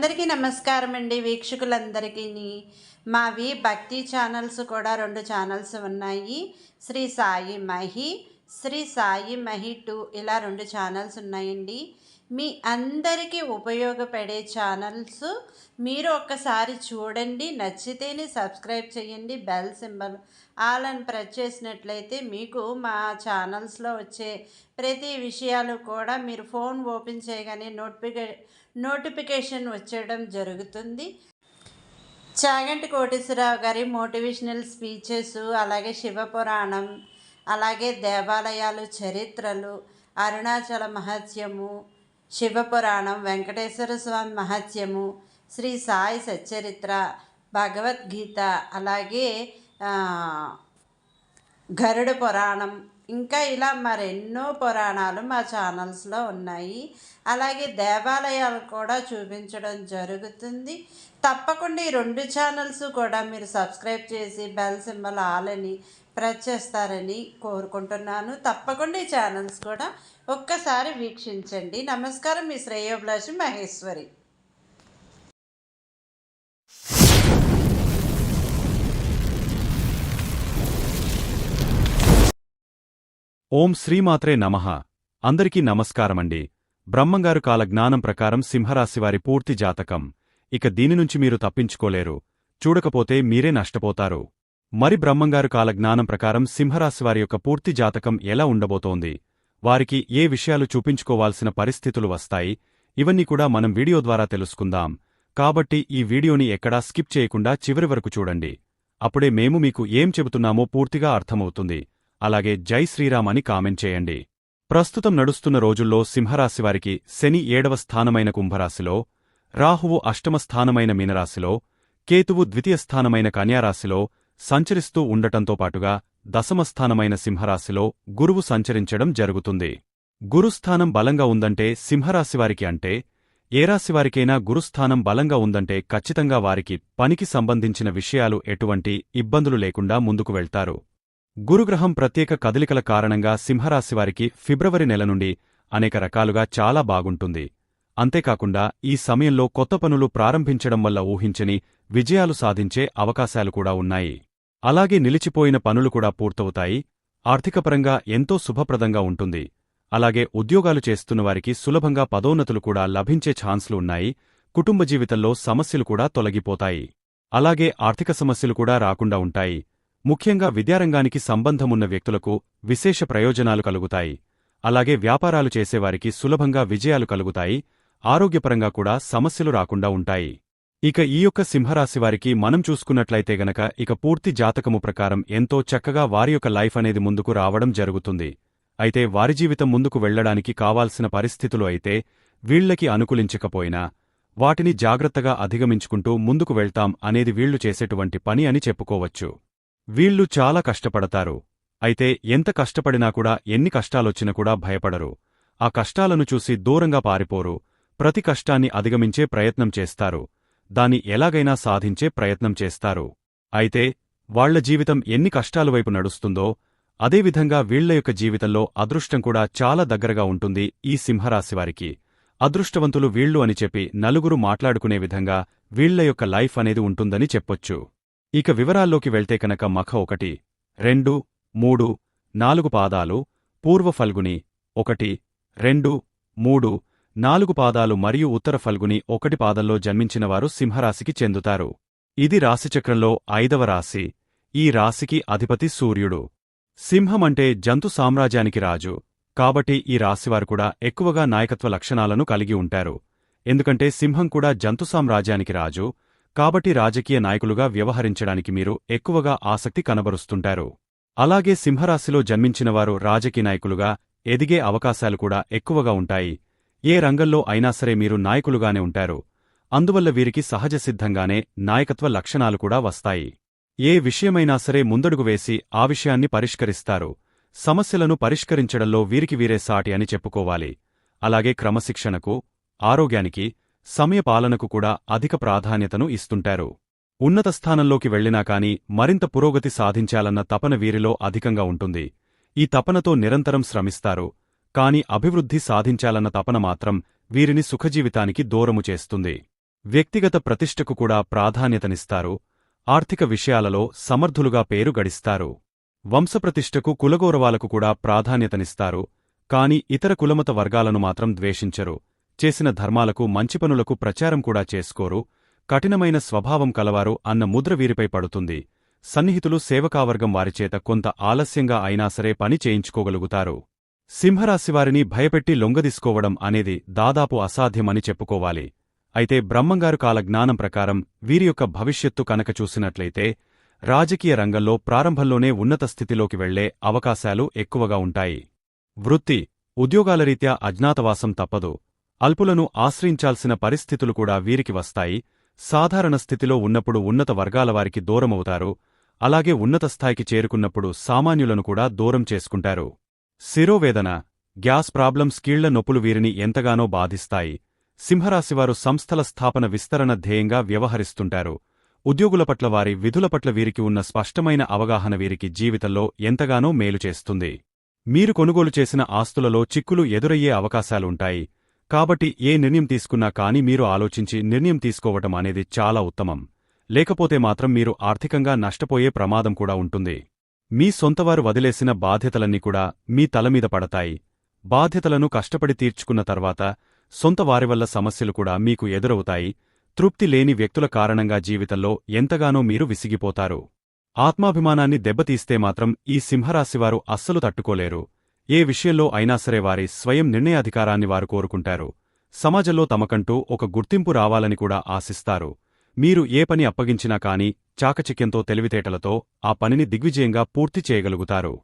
అందరికీ నమస్కారం అండి వీక్షకులందరికీ మావి భక్తి ఛానల్స్ కూడా రెండు ఛానల్స్ ఉన్నాయి. శ్రీ సాయి మహి శ్రీ సాయి మహి టూ ఇలా రెండు ఛానల్స్ ఉన్నాయండి. మీ అందరికీ ఉపయోగపడే ఛానల్స్ మీరు ఒక్కసారి చూడండి. నచ్చితేనే సబ్స్క్రైబ్ చేయండి. బెల్ సింబల్ ఆల్ అని ప్రెస్ చేసినట్లయితే మీకు మా ఛానల్స్లో వచ్చే ప్రతి విషయాలు కూడా మీరు ఫోన్ ఓపెన్ చేయగానే నోటిఫికే నోటిఫికేషన్ వచ్చేయడం జరుగుతుంది. చాగంటి కోటేశ్వరరావు గారి మోటివేషనల్ స్పీచెస్ అలాగే శివపురాణం అలాగే దేవాలయాలు చరిత్రలు అరుణాచల మహత్యము శివపురాణం వెంకటేశ్వర స్వామి మహత్యము శ్రీ సాయి సచ్చరిత్ర భగవద్గీత అలాగే గరుడ పురాణం. ఇంకా ఇలా మరెన్నో పురాణాలు మా ఛానల్స్లో ఉన్నాయి. అలాగే దేవాలయాలు కూడా చూపించడం జరుగుతుంది. తప్పకుండా ఈ రెండు ఛానల్స్ కూడా మీరు సబ్స్క్రైబ్ చేసి బెల్ సింబల్ ఆల్ అని ప్రెస్ చేస్తారని కోరుకుంటున్నాను. తప్పకుండా ఈ ఛానల్స్ కూడా ఒక్కసారి వీక్షించండి. నమస్కారం మీ శ్రేయోభిలాషి మహేశ్వరి. ఓం శ్రీమాత్రే నమః. అందరికీ నమస్కారమండి. బ్రహ్మంగారు కాల జ్ఞానం ప్రకారం సింహరాశివారి పూర్తి జాతకం. ఇక దీని నుంచి మీరు తప్పించుకోలేరు. చూడకపోతే మీరే నష్టపోతారు. మరి బ్రహ్మంగారు కాల జ్ఞానం ప్రకారం సింహరాశివారి యొక్క పూర్తి జాతకం ఎలా ఉండబోతోంది? వారికి ఏ విషయాలు చూపించుకోవాల్సిన పరిస్థితులు వస్తాయి? ఇవన్నీ కూడా మనం వీడియో ద్వారా తెలుసుకుందాం. కాబట్టి ఈ వీడియోని ఎక్కడా స్కిప్ చేయకుండా చివరి వరకు చూడండి. అప్పుడే మేము మీకు ఏం చెబుతున్నామో పూర్తిగా అర్థమవుతుంది. అలాగే జై శ్రీరామ్ అని కామెంట్ చేయండి. ప్రస్తుతం నడుస్తున్న రోజుల్లో సింహరాశివారికి శని ఏడవ స్థానమైన కుంభరాశిలో రాహువు అష్టమ స్థానమైన మీనరాశిలో కేతువు ద్వితీయ స్థానమైన కన్యారాశిలో సంచరిస్తూ ఉండటంతో పాటుగా దశమ స్థానమైన సింహరాశిలో గురువు సంచరించడం జరుగుతుంది. గురుస్థానం బలంగా ఉందంటే సింహరాశివారికి అంటే ఏ రాశివారికైనా గురుస్థానం బలంగా ఉందంటే ఖచ్చితంగా వారికి పనికి సంబంధించిన విషయాలు ఎటువంటి ఇబ్బందులు లేకుండా ముందుకు వెళ్తారు. గురుగ్రహం ప్రత్యేక కదలికల కారణంగా సింహరాశివారికి ఫిబ్రవరి నెల నుండి అనేక రకాలుగా చాలా బాగుంటుంది. అంతేకాకుండా ఈ సమయంలో కొత్త పనులు ప్రారంభించడం వల్ల ఊహించని విజయాలు సాధించే అవకాశాలు కూడా ఉన్నాయి. అలాగే నిలిచిపోయిన పనులు కూడా పూర్తవుతాయి. ఆర్థికపరంగా ఎంతో శుభప్రదంగా ఉంటుంది. అలాగే ఉద్యోగాలు చేస్తున్నవారికి సులభంగా పదోన్నతులు కూడా లభించే ఛాన్స్లు ఉన్నాయి. కుటుంబ జీవితంలో సమస్యలు కూడా తొలగిపోతాయి. అలాగే ఆర్థిక సమస్యలు కూడా రాకుండా ఉంటాయి. ముఖ్యంగా విద్యారంగానికి సంబంధమున్న వ్యక్తులకు విశేష ప్రయోజనాలు కలుగుతాయి. అలాగే వ్యాపారాలు చేసేవారికి సులభంగా విజయాలు కలుగుతాయి. ఆరోగ్యపరంగా కూడా సమస్యలు రాకుండా ఉంటాయి. ఇక ఈ యొక్క సింహరాశివారికి మనం చూసుకున్నట్లయితే గనక ఇక పూర్తి జాతకము ప్రకారం ఎంతో చక్కగా వారి యొక్క లైఫ్ అనేది ముందుకు రావడం జరుగుతుంది. అయితే వారి జీవితం ముందుకు వెళ్ళడానికి కావాల్సిన పరిస్థితులు అయితే వీళ్ళకి అనుకూలించకపోయినా వాటిని జాగ్రత్తగా అధిగమించుకుంటూ ముందుకు వెళ్తాం అనేది వీళ్ళు చేసేటువంటి పని అని చెప్పుకోవచ్చు. వీళ్ళు చాలా కష్టపడతారు. అయితే ఎంత కష్టపడినా కూడా ఎన్ని కష్టాలొచ్చినా కూడా భయపడరు. ఆ కష్టాలను చూసి దూరంగా పారిపోరు. ప్రతి కష్టాన్ని అధిగమించే ప్రయత్నం చేస్తారు. దాన్ని ఎలాగైనా సాధించే ప్రయత్నం చేస్తారు. అయితే వాళ్ళ జీవితం ఎన్ని కష్టాల వైపు నడుస్తుందో అదేవిధంగా వీళ్ళ యొక్క జీవితంలో అదృష్టం కూడా చాలా దగ్గరగా ఉంటుంది ఈ సింహరాశివారికి అదృష్టవంతులు వీళ్ళు అని చెప్పి నలుగురు మాట్లాడుకునే విధంగా వీళ్ళ యొక్క లైఫ్ అనేది ఉంటుందని చెప్పొచ్చు. ఇక వివరాల్లోకి వెళ్తే కనుక మఖ ఒకటి రెండు మూడు నాలుగు పాదాలు పూర్వ ఫల్గుని ఒకటి రెండు మూడు నాలుగు పాదాలు మరియు ఉత్తర ఫల్గుని ఒకటి పాదంలో జన్మించినవారు సింహరాశికి చెందుతారు. ఇది రాశిచక్రంలో ఐదవ రాశి. ఈ రాశికి అధిపతి సూర్యుడు. సింహమంటే జంతు సామ్రాజ్యానికి రాజు. కాబట్టి ఈ రాశివారు కూడా ఎక్కువగా నాయకత్వ లక్షణాలను కలిగి ఉంటారు. ఎందుకంటే సింహం కూడా జంతు సామ్రాజ్యానికి రాజు. కాబట్టి రాజకీయ నాయకులుగా వ్యవహరించడానికి మీరు ఎక్కువగా ఆసక్తి కనబరుస్తుంటారు. అలాగే సింహరాశిలో జన్మించినవారు రాజకీయ నాయకులుగా ఎదిగే అవకాశాలు కూడా ఎక్కువగా ఉంటాయి. ఏ రంగంలో అయినా సరే మీరు నాయకులుగానే ఉంటారు. అందువల్ల వీరికి సహజసిద్ధంగానే నాయకత్వ లక్షణాలు కూడా వస్తాయి. ఏ విషయమైనా సరే ముందడుగు వేసి ఆ విషయాన్ని పరిష్కరిస్తారు. సమస్యలను పరిష్కరించడంలో వీరికి వీరే సాటి అని చెప్పుకోవాలి. అలాగే క్రమశిక్షణకు ఆరోగ్యానికి సమయపాలనకు కూడా అధిక ప్రాధాన్యతను ఇస్తుంటారు. ఉన్నత స్థానంలోకి వెళ్ళినా కాని మరింత పురోగతి సాధించాలన్న తపన వీరిలో అధికంగా ఉంటుంది. ఈ తపనతో నిరంతరం శ్రమిస్తారు. కాని అభివృద్ధి సాధించాలన్న తపన మాత్రం వీరిని సుఖజీవితానికి దూరము చేస్తుంది. వ్యక్తిగత ప్రతిష్టకు కూడా ప్రాధాన్యతనిస్తారు. ఆర్థిక విషయాలలో సమర్థులుగా పేరు గడిస్తారు. వంశప్రతిష్టకు కులగౌరవాలకు కూడా ప్రాధాన్యతనిస్తారు. కాని ఇతర కులమత వర్గాలను మాత్రం ద్వేషించరు. చేసిన ధర్మాలకు మంచి పనులకు ప్రచారం కూడా చేసుకోరు. కఠినమైన స్వభావం కలవారు అన్న ముద్ర వీరిపై పడుతుంది. సన్నిహితులు సేవకావర్గం వారిచేత కొంత ఆలస్యంగా అయినా సరే పని చేయించుకోగలుగుతారు. సింహరాశివారిని భయపెట్టి లొంగదీసుకోవడం అనేది దాదాపు అసాధ్యమని చెప్పుకోవాలి. అయితే బ్రహ్మంగారు కాల జ్ఞానం ప్రకారం వీరి యొక్క భవిష్యత్తు కనుక చూసినట్లయితే రాజకీయ రంగంలో ప్రారంభంలోనే ఉన్నత స్థితిలోకి వెళ్ళే అవకాశాలు ఎక్కువగా ఉంటాయి. వృత్తి ఉద్యోగాల రీత్యా అజ్ఞాతవాసం తప్పదు. అల్పులను ఆశ్రయించాల్సిన పరిస్థితులు కూడా వీరికి వస్తాయి. సాధారణ స్థితిలో ఉన్నప్పుడు ఉన్నత వర్గాల వారికి దూరమవుతారు. అలాగే ఉన్నత స్థాయికి చేరుకున్నప్పుడు సామాన్యులను కూడా దూరం చేసుకుంటారు. శిరోవేదన గ్యాస్ ప్రాబ్లమ్స్ కీళ్ళ నొప్పులు వీరిని ఎంతగానో బాధిస్తాయి. సింహరాశివారు సంస్థల స్థాపన విస్తరణ ధ్యేయంగా వ్యవహరిస్తుంటారు. ఉద్యోగుల పట్ల వారి విధుల పట్ల వీరికి ఉన్న స్పష్టమైన అవగాహన వీరికి జీవితంలో ఎంతగానో మేలు చేస్తుంది. మీరు కొనుగోలు చేసిన ఆస్తులలో చిక్కులు ఎదురయ్యే అవకాశాలుంటాయి. కాబట్టి ఏ నిర్ణయం తీసుకున్నా కానీ మీరు ఆలోచించి నిర్ణయం తీసుకోవటం అనేది చాలా ఉత్తమం. లేకపోతే మాత్రం మీరు ఆర్థికంగా నష్టపోయే ప్రమాదం కూడా ఉంటుంది. మీ సొంతవారు వదిలేసిన బాధ్యతలన్నీ కూడా మీ తలమీద పడతాయి. బాధ్యతలను కష్టపడి తీర్చుకున్న తర్వాత సొంత వారి వల్ల సమస్యలు కూడా మీకు ఎదురవుతాయి. తృప్తి లేని వ్యక్తుల కారణంగా జీవితంలో ఎంతగానో మీరు విసిగిపోతారు. ఆత్మాభిమానాన్ని దెబ్బతీస్తే మాత్రం ఈ సింహరాశివారు అస్సలు తట్టుకోలేరు. ఏ విషయంలో అయినా సరే వారి స్వయం నిర్ణయాధికారాన్ని వారు కోరుకుంటారు. సమాజంలో తమకంటూ ఒక గుర్తింపు రావాలని కూడా ఆశిస్తారు. మీరు ఏ పని అప్పగించినా కాని చాకచక్యంతో తెలివితేటలతో ఆ పనిని దిగ్విజయంగా పూర్తి చేయగలుగుతారు.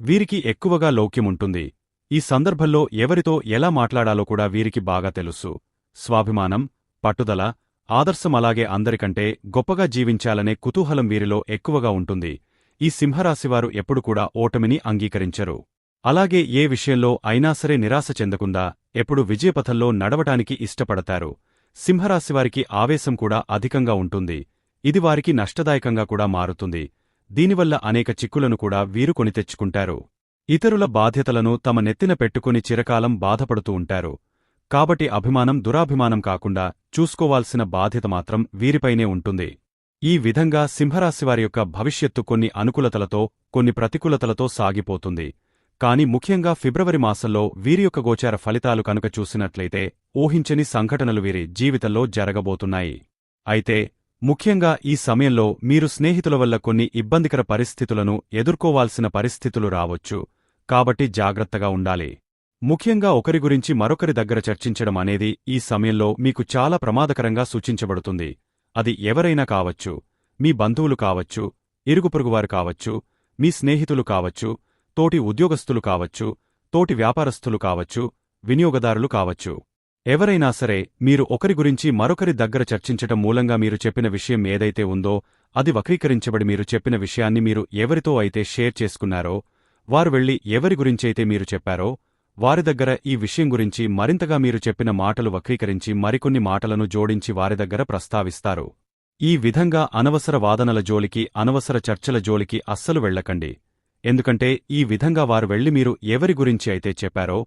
వీరికి ఎక్కువగా లౌక్యముంటుంది ఈ సందర్భంలో ఎవరితో ఎలా మాట్లాడాలో కూడా వీరికి బాగా తెలుసు. స్వాభిమానం పట్టుదల ఆదర్శం అలాగే అందరికంటే గొప్పగా జీవించాలనే కుతూహలం వీరిలో ఎక్కువగా ఉంటుంది. ఈ సింహరాశివారు ఎప్పుడు కూడా ఓటమిని అంగీకరించరు. అలాగే ఏ విషయంలో అయినా సరే నిరాశ చెందకుండా ఎప్పుడు విజయపథంలో నడవటానికి ఇష్టపడతారు. సింహరాశివారికి ఆవేశం కూడా అధికంగా ఉంటుంది. ఇది వారికి నష్టదాయకంగా కూడా మారుతుంది. దీనివల్ల అనేక చిక్కులను కూడా వీరు కొని తెచ్చుకుంటారు. ఇతరుల బాధ్యతలను తమ నెత్తిన పెట్టుకుని చిరకాలం బాధపడుతూ ఉంటారు. కాబట్టి అభిమానం దురాభిమానం కాకుండా చూసుకోవాల్సిన బాధ్యత మాత్రం వీరిపైనే ఉంటుంది. ఈ విధంగా సింహరాశివారి యొక్క భవిష్యత్తు కొన్ని అనుకూలతలతో కొన్ని ప్రతికూలతలతో సాగిపోతుంది. కాని ముఖ్యంగా ఫిబ్రవరి మాసంలో వీరి యొక్క గోచార ఫలితాలు కనుక చూసినట్లయితే ఊహించని సంఘటనలు వీరి జీవితంలో జరగబోతున్నాయి. అయితే ముఖ్యంగా ఈ సమయంలో మీరు స్నేహితుల వల్ల కొన్ని ఇబ్బందికర పరిస్థితులను ఎదుర్కోవాల్సిన పరిస్థితులు రావచ్చు. కాబట్టి జాగ్రత్తగా ఉండాలి. ముఖ్యంగా ఒకరి గురించి మరొకరి దగ్గర చర్చించడం అనేది ఈ సమయంలో మీకు చాలా ప్రమాదకరంగా సూచించబడుతుంది. అది ఎవరైనా కావచ్చు మీ బంధువులు కావచ్చు ఇరుగుపొరుగువారు కావచ్చు మీ స్నేహితులు కావచ్చు తోటి ఉద్యోగస్తులు కావచ్చు తోటి వ్యాపారస్తులు కావచ్చు వినియోగదారులు కావచ్చు. ఎవరైనా సరే మీరు ఒకరి గురించి మరొకరి దగ్గర చర్చించటం మూలంగా మీరు చెప్పిన విషయం ఏదైతే ఉందో అది వక్రీకరించబడి మీరు చెప్పిన విషయాన్ని మీరు ఎవరితో అయితే షేర్ చేసుకున్నారో వారు వెళ్ళి ఎవరి గురించైతే మీరు చెప్పారో వారి దగ్గర ఈ విషయం గురించి మరింతగా మీరు చెప్పిన మాటలు వక్రీకరించి మరికొన్ని మాటలను జోడించి వారి దగ్గర ప్రస్తావిస్తారు. ఈ విధంగా అనవసర వాదనల జోలికి అనవసర చర్చల జోలికి అస్సలు వెళ్ళకండి. ఎందుకంటే ఈ విధంగా వారు వెళ్ళి మీరు ఎవరి గురించి అయితే చెప్పారో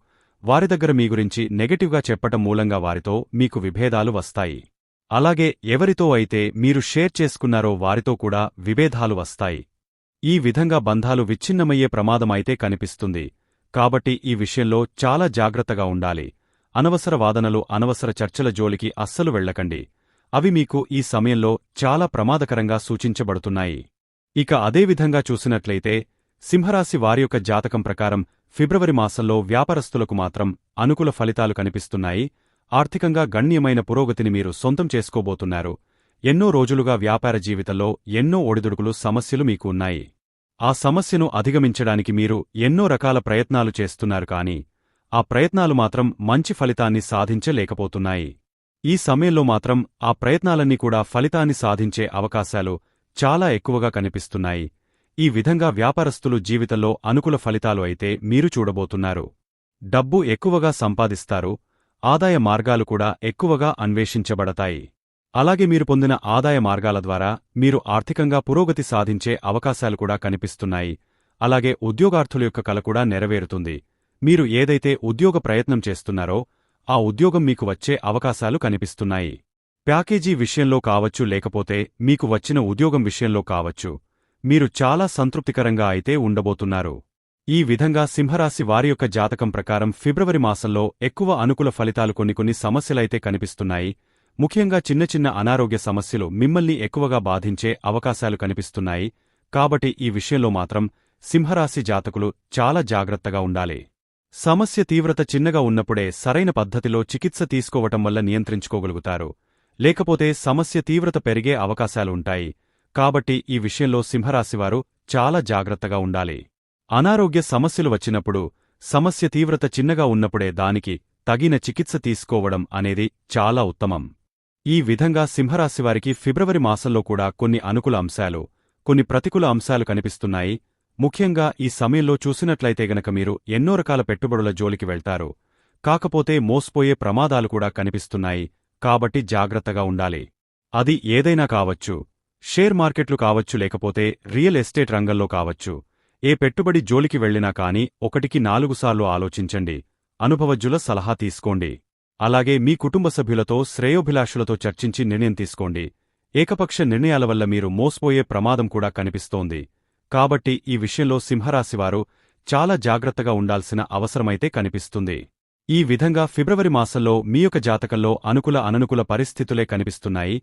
వారి దగ్గర మీ గురించి నెగటివ్గా చెప్పటం మూలంగా వారితో మీకు విభేదాలు వస్తాయి. అలాగే ఎవరితో అయితే మీరు షేర్ చేసుకున్నారో వారితో కూడా విభేదాలు వస్తాయి. ఈ విధంగా బంధాలు విచ్ఛిన్నమయ్యే ప్రమాదమైతే కనిపిస్తుంది. కాబట్టి ఈ విషయంలో చాలా జాగ్రత్తగా ఉండాలి. అనవసర వాదనలు అనవసర చర్చల జోలికి అస్సలు వెళ్ళకండి. అవి మీకు ఈ సమయంలో చాలా ప్రమాదకరంగా సూచించబడుతున్నాయి. ఇక అదేవిధంగా చూసినట్లయితే సింహరాశి వారి యొక్క జాతకం ప్రకారం ఫిబ్రవరి మాసంలో వ్యాపారస్తులకు మాత్రం అనుకూల ఫలితాలు కనిపిస్తున్నాయి. ఆర్థికంగా గణ్యమైన పురోగతిని మీరు సొంతం చేసుకోబోతున్నారు. ఎన్నో రోజులుగా వ్యాపార జీవితంలో ఎన్నో ఒడిదుడుకులు సమస్యలు మీకు ఉన్నాయి. ఆ సమస్యను అధిగమించడానికి మీరు ఎన్నో రకాల ప్రయత్నాలు చేస్తున్నారు కాని ఆ ప్రయత్నాలు మాత్రం మంచి ఫలితాన్ని సాధించలేకపోతున్నాయి. ఈ సమయంలో మాత్రం ఆ ప్రయత్నాలన్నీ కూడా ఫలితాన్ని సాధించే అవకాశాలు చాలా ఎక్కువగా కనిపిస్తున్నాయి. ఈ విధంగా వ్యాపారస్తులు జీవితంలో అనుకూల ఫలితాలు అయితే మీరు చూడబోతున్నారు. డబ్బు ఎక్కువగా సంపాదిస్తారు ఆదాయ మార్గాలు కూడా ఎక్కువగా అన్వేషించబడతాయి. అలాగే మీరు పొందిన ఆదాయ మార్గాల ద్వారా మీరు ఆర్థికంగా పురోగతి సాధించే అవకాశాలు కూడా కనిపిస్తున్నాయి. అలాగే ఉద్యోగార్థుల యొక్క కల కూడా నెరవేరుతుంది. మీరు ఏదైతే ఉద్యోగ ప్రయత్నం చేస్తున్నారో ఆ ఉద్యోగం మీకు వచ్చే అవకాశాలు కనిపిస్తున్నాయి. ప్యాకేజీ విషయంలో కావచ్చు లేకపోతే మీకు వచ్చిన ఉద్యోగం విషయంలో కావచ్చు మీరు చాలా సంతృప్తికరంగా అయితే ఉండబోతున్నారు. ఈ విధంగా సింహరాశి వారి యొక్క జాతకం ప్రకారం ఫిబ్రవరి మాసంలో ఎక్కువ అనుకూల ఫలితాలు కొన్ని కొన్ని సమస్యలైతే కనిపిస్తున్నాయి. ముఖ్యంగా చిన్న చిన్న అనారోగ్య సమస్యలు మిమ్మల్ని ఎక్కువగా బాధించే అవకాశాలు కనిపిస్తున్నాయి. కాబట్టి ఈ విషయంలో మాత్రం సింహరాశి జాతకులు చాలా జాగ్రత్తగా ఉండాలి. సమస్య తీవ్రత చిన్నగా ఉన్నప్పుడే సరైన పద్ధతిలో చికిత్స తీసుకోవటం వల్ల నియంత్రించుకోగలుగుతారు. లేకపోతే సమస్య తీవ్రత పెరిగే అవకాశాలు ఉంటాయి. కాబట్టి ఈ విషయంలో సింహరాశివారు చాలా జాగ్రత్తగా ఉండాలి. అనారోగ్య సమస్యలు వచ్చినప్పుడు సమస్య తీవ్రత చిన్నగా ఉన్నప్పుడే దానికి తగిన చికిత్స తీసుకోవడం అనేది చాలా ఉత్తమం. ఈ విధంగా సింహరాశివారికి ఫిబ్రవరి మాసంలో కూడా కొన్ని అనుకూల అంశాలు కొన్ని ప్రతికూల అంశాలు కనిపిస్తున్నాయి. ముఖ్యంగా ఈ సమయంలో చూసినట్లయితే గనక మీరు ఎన్నో రకాల పెట్టుబడుల జోలికి వెళ్తారు. కాకపోతే మోస్పోయే ప్రమాదాలు కూడా కనిపిస్తున్నాయి. కాబట్టి జాగ్రత్తగా ఉండాలి. అది ఏదైనా కావచ్చు. షేర్ మార్కెట్లు కావచ్చు లేకపోతే రియల్ ఎస్టేట్ రంగంలో కావచ్చు ఏ పెట్టుబడి జోలికి వెళ్ళినా కాని ఒకటికి నాలుగుసార్లు ఆలోచించండి. అనుభవజ్జుల సలహా తీసుకోండి. అలాగే మీ కుటుంబ సభ్యులతో శ్రేయోభిలాషులతో చర్చించి నిర్ణయం తీసుకోండి. ఏకపక్ష నిర్ణయాల వల్ల మీరు మోసపోయే ప్రమాదం కూడా కనిపిస్తోంది. కాబట్టి ఈ విషయంలో సింహరాశివారు చాలా జాగ్రత్తగా ఉండాల్సిన అవసరమైతే కనిపిస్తుంది. ఈ విధంగా ఫిబ్రవరి మాసంలో మీ యొక్క జాతకంలో అనుకూల అననుకూల పరిస్థితులే కనిపిస్తున్నాయి.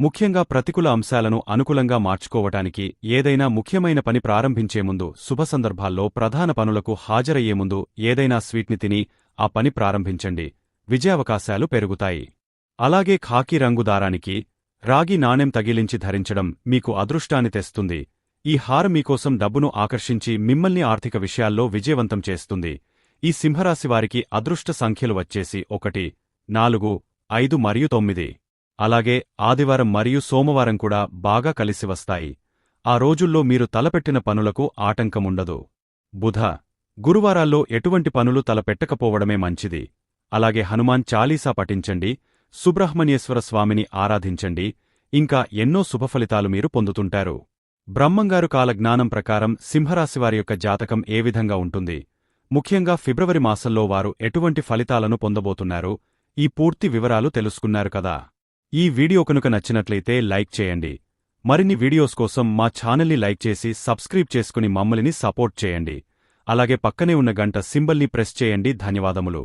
ముఖ్యంగా ప్రతికూల అంశాలను అనుకూలంగా మార్చుకోవటానికి ఏదైనా ముఖ్యమైన పని ప్రారంభించే ముందు శుభ సందర్భాల్లో ప్రధాన పనులకు హాజరయ్యే ముందు ఏదైనా స్వీట్ని తిని ఆ పని ప్రారంభించండి. విజయావకాశాలు పెరుగుతాయి. అలాగే ఖాకీ రంగు దారానికి రాగి నాణెం తగిలించి ధరించడం మీకు అదృష్టాన్ని తెస్తుంది. ఈ హారం మీకోసం డబ్బును ఆకర్షించి మిమ్మల్ని ఆర్థిక విషయాల్లో విజయవంతం చేస్తుంది. ఈ సింహరాశివారికి అదృష్ట సంఖ్యలు వచ్చేసి ఒకటి నాలుగు ఐదు మరియు తొమ్మిది. అలాగే ఆదివారం మరియు సోమవారం కూడా బాగా కలిసి వస్తాయి. ఆ రోజుల్లో మీరు తలపెట్టిన పనులకు ఆటంకముండదు. బుధ గురువారాల్లో ఎటువంటి పనులు తలపెట్టకపోవడమే మంచిది. అలాగే హనుమాన్ చాలీసా పఠించండి సుబ్రహ్మణ్యేశ్వర స్వామిని ఆరాధించండి ఇంకా ఎన్నో శుభఫలితాలు మీరు పొందుతుంటారు. బ్రహ్మంగారు కాల జ్ఞానం ప్రకారం సింహరాశివారి యొక్క జాతకం ఏ విధంగా ఉంటుంది? ముఖ్యంగా ఫిబ్రవరి మాసంలో వారు ఎటువంటి ఫలితాలను పొందబోతున్నారు? ఈ పూర్తి వివరాలు తెలుసుకున్నారు కదా. ఈ వీడియో కనుక నచ్చినట్లయితే లైక్ చేయండి. మరిన్ని వీడియోస్ కోసం మా ఛానల్ని లైక్ చేసి సబ్స్క్రైబ్ చేసుకుని మమ్మల్ని సపోర్ట్ చేయండి. అలాగే పక్కనే ఉన్న గంట సింబల్ని ప్రెస్ చేయండి. ధన్యవాదములు.